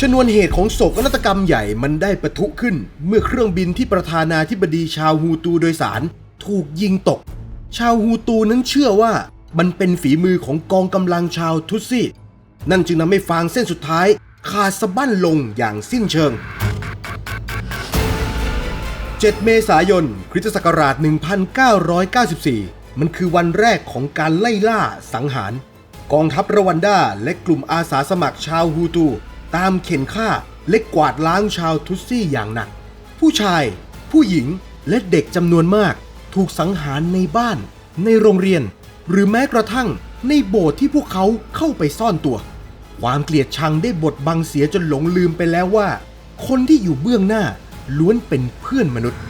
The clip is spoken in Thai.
ชนวนเหตุของโศกนาฏกรรมใหญ่มันได้ปะทุขึ้น เมื่อเครื่องบินที่ประธานาธิบดีชาวฮูตูโดยสาร ถูกยิงตก ชาวฮูตูนั้นเชื่อว่ามันเป็นฝีมือของกองกำลังชาวทุตซี่ นั่นจึงทำให้ฟางเส้นสุดท้ายขาดสะบั้นลงอย่างสิ้นเชิง 7 เมษายน คริสตศักราช 1994 มันคือวันแรกของการไล่ล่าสังหาร กองทัพรวันดาและกลุ่มอาสาสมัครชาวฮูตู ตามเข็นฆ่าและกวาดล้างชาวทุตซี่อย่างหนัก ผู้ชาย ผู้หญิงและเด็กจำนวนมาก ถูกสังหารในบ้าน ในโรงเรียน หรือแม้กระทั่งในโบสถ์ที่พวกเขาเข้าไปซ่อนตัว ความเกลียดชังได้บดบังเสียจนหลงลืมไปแล้วว่า คนที่อยู่เบื้องหน้าล้วนเป็นเพื่อนมนุษย์